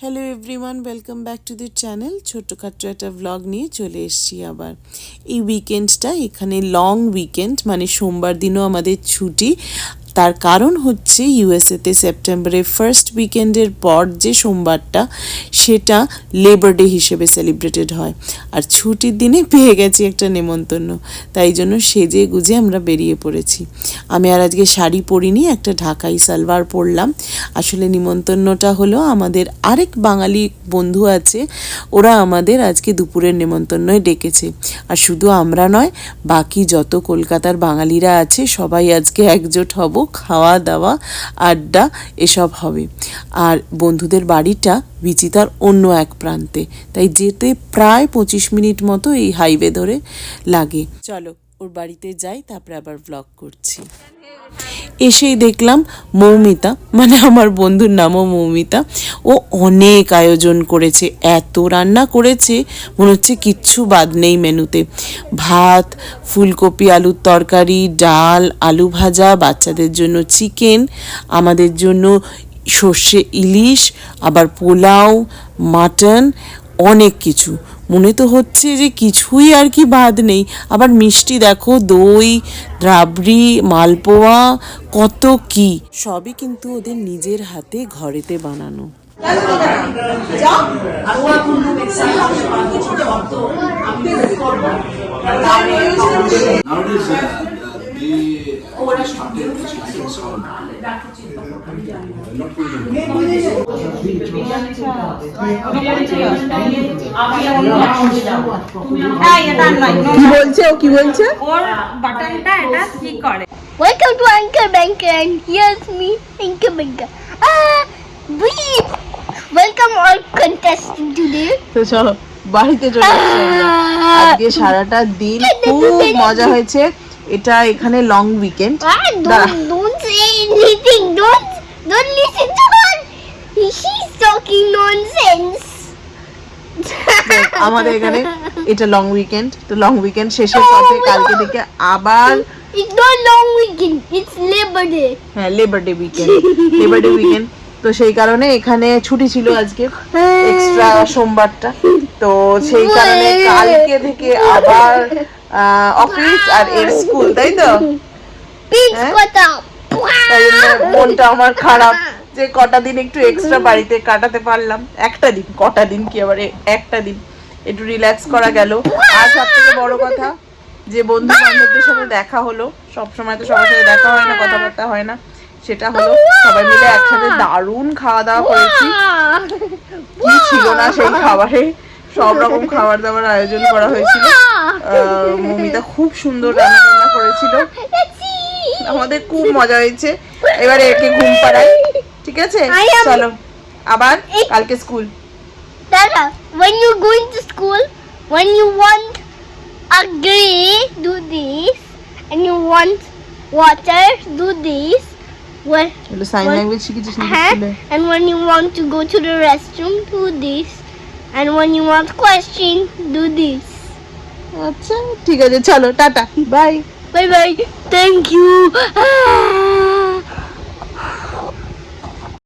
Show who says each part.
Speaker 1: Hello everyone welcome back to the channel ছোট্টখাট্ট একটা vlog নিয়ে চলে এসেছি আবার। এই উইকেন্ডটা এখানে লং উইকেন্ড মানে সোমবার দিনও আমাদের ছুটি। তার কারণ হচ্ছে ইউএসএতে সেপ্টেম্বরের ফার্স্ট উইকেন্ডের পর যে সোমবারটা, সেটা লেবার ডে হিসেবে সেলিব্রেটেড হয়। আর ছুটির দিনে পেয়ে গেছি একটা নেমন্তন্ন। তাই জন্য সেজে গুজে আমরা বেরিয়ে পড়েছি। আমি আর আজকে শাড়ি পরিনি, একটা ঢাকাই সালোয়ার পরলাম। আসলে নিমন্তন্নটা হলো আমাদের আরেক বাঙালি বন্ধু আছে, ওরা আমাদের আজকে দুপুরের নেমন্তন্নয় ডেকেছে। আর শুধু আমরা নয়, বাকি যত কলকাতার বাঙালিরা আছে, সবাই আজকে একজোট হব। খাওয়া দাওয়া আড্ডা, এসব হবে। আর বন্ধুদের বাড়িটা বিচিতার অন্য এক প্রান্তে। তাই যেতে প্রায় পঁচিশ মিনিট মতো এই হাইওয়ে ধরে লাগে। চলো, ওর বাড়িতে যাই, তারপরে আবার ব্লগ করছি। এসেই দেখলাম মৌমিতা মানে আমার বন্ধুর নামও মৌমিতা। ও অনেক আয়োজন করেছে, এত রান্না করেছে, মনে হচ্ছে কিচ্ছু বাদ নেই মেনুতে। ভাত, ফুলকপি, আলুর তরকারি, ডাল, আলু ভাজা, বাচ্চাদের জন্য চিকেন, আমাদের জন্য সর্ষে ইলিশ, আবার পোলাও, মাটন অনেক কিছু। মনে তো হচ্ছে যে কিছুই আর কি বাদ নেই। আবার মিষ্টি দেখো দই রাবড়ি মালপোয়া কত কি। সবই কিন্তু ওদের নিজের হাতে ঘরেতে বানানো।
Speaker 2: Nowadays,
Speaker 3: কি বলছে ও কি বলছে
Speaker 4: ওর বাটনটা এটা কি করে
Speaker 5: Welcome to Anchor Banker and here's me, Anchor Banker. Ah, breathe. Welcome all contestants today.
Speaker 3: তো চলো বাড়িতে চলে আজকে সারাটা দিন খুব মজা হয়েছে এটা এখানে long weekend
Speaker 5: Ah, don't, don't say anything. Don't, nonsense.
Speaker 3: আমাদের এখানে এটা লং উইকেন্ড তো লং উইকেন্ড শেষের পথে কালকে থেকে আবার
Speaker 5: long weekend. It's Labor Day.
Speaker 3: হ্যাঁ labour day weekend labour day weekend তো সেই কারণে এখানে ছুটি ছিল আজকে এক্সট্রা সোমবারটা। তো সেই কারণে কালকে থেকে আবার অফিস আর এর স্কুল তাই তো? জন্য মনটা আমার খারাপ। যে কটা দিন একটু এক্সট্রা বাড়িতে কাটাতে পারলাম। একটা দিন, কটা দিন কি আবার একটা দিন। একটু রিল্যাক্স করা গেল। আর সব থেকে বড় কথা, যে বন্ধু বান্ধবদের সাথে দেখা হলো, সব সময় তো সবার সাথে দেখা হয় না, কথাবার্তা হয় না, সেটা হলো সবাই মিলে একসাথে দারুণ খাওয়া দাওয়া করেছি। কি ছিল না সেই খাবারে? সব রকম খাবার দাবার আয়োজন করা হয়েছিল। মমিতা খুব সুন্দর রান্না করেছিল। আমাদের খুব মজা হয়েছে। এবারে একে ঘুম পাড়াই ঠিক আছে
Speaker 5: I am-
Speaker 3: চলো আবার কালকে school
Speaker 5: Dada, when you're going to school, when you want a gray, do this. And you want water, do this. When,
Speaker 3: এগুলো সাইন
Speaker 5: What?
Speaker 3: ল্যাঙ্গুয়েজ শিখেছিস নাকি
Speaker 5: huh?
Speaker 3: স্কুলে
Speaker 5: And when you want to go to the restroom, do this. And when you want question, do this.
Speaker 3: আচ্ছা ঠিক আছে চলো tata bye
Speaker 5: Bye bye. Thank you. Ah.